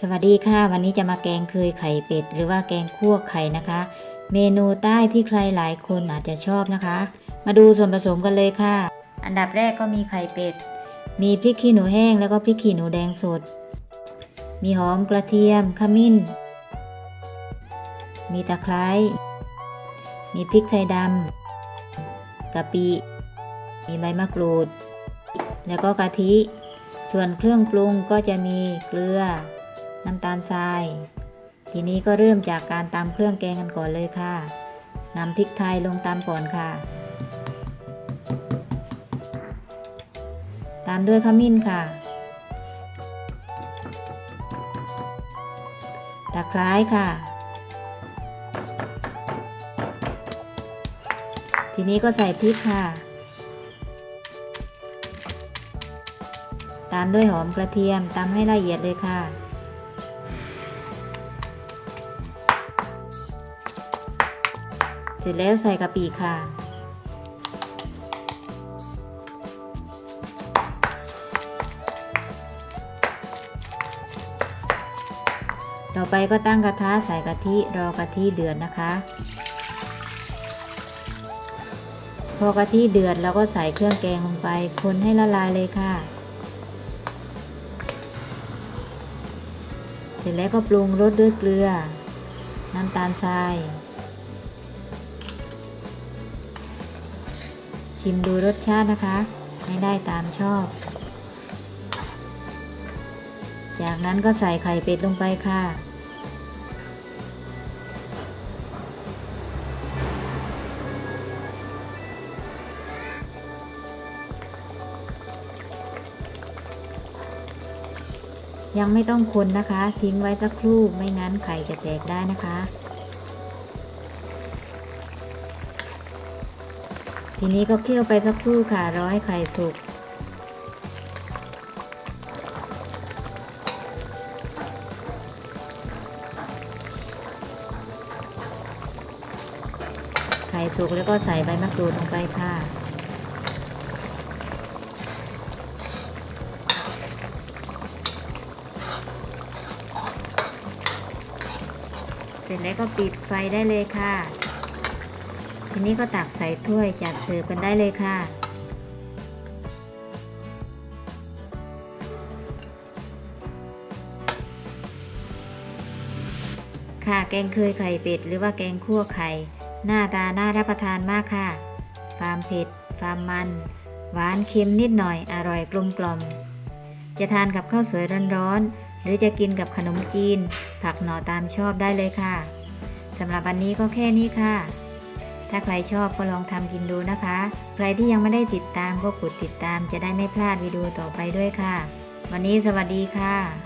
สวัสดีค่ะ วันนี้จะมาแกงเคยไข่เป็ด หรือว่าแกงคั่วไข่นะคะ เมนูใต้ที่ใครหลายคนอาจจะชอบนะคะ มาดูส่วนผสมกันเลยค่ะ อันดับแรกก็มีไข่เป็ด มีพริกขี้หนูแห้งแล้วก็พริกขี้หนูแดงสด มีหอมกระเทียมขมิ้น มีตะไคร้มีพริกไทยดำกะปิ มีใบมะกรูด แล้วก็กะทิ ส่วนเครื่องปรุงก็จะมีเกลือ น้ำตาลทราย ทีนี้ก็เริ่มจากการตำเครื่องแกงกันก่อนเลยค่ะนำพริกไทยลงตำก่อนค่ะ ตามด้วยขมิ้นค่ะ ตะไคร้ค่ะ ทีนี้ก็ใส่พริกค่ะ ตามด้วยหอมกระเทียมตำให้ละเอียดเลยค่ะ ร็จแล้วใส่กะปิค่ะ ต่อไปก็ตั้งกระทะใส่กะทิรอกะทิเดือดนะคะ พอกะทิเดือดเราก็ใส่เครื่องแกงลงไป คนให้ละลายเลยค่ะเสร็จแล้วก็ปรุงรสด้วยเกลือ น้ำตาลทราย ชิมดูรสชาตินะคะ ให้ได้ตามชอบ จากนั้นก็ใส่ไข่เป็ดลงไปค่ะ ยังไม่ต้องคนนะคะ ทิ้งไว้สักครู่ไม่งั้นไข่จะแตกได้นะคะ ทีนี้ก็เคี่ยวไปสักครู่ค่ะรอให้ไข่สุก ไข่สุกแล้วก็ใส่ใบมะกรูดลงไปค่ะเสร็จแล้วก็ปิดไฟได้เลยค่ะ ทีนี้ก็ตักใส่ถ้วยจัดเสิร์ฟกันได้เลยค่ะ ค่ะแกงเคยไข่เป็ดหรือว่าแกงคั่วไข่ หน้าตาน่ารับประทานมากค่ะความเผ็ดความมัน หวานเค็มนิดหน่อยอร่อยกลมกล่อม จะทานกับข้าวสวยร้อนๆ หรือจะกินกับขนมจีน ผักหน่อตามชอบได้เลยค่ะสำหรับวันนี้ก็แค่นี้ค่ะ ถ้าใครชอบก็ลองทำกินดูนะคะ ใครที่ยังไม่ได้ติดตามก็กดติดตามจะได้ไม่พลาดวิดีโอต่อไปด้วยค่ะ วันนี้สวัสดีค่ะ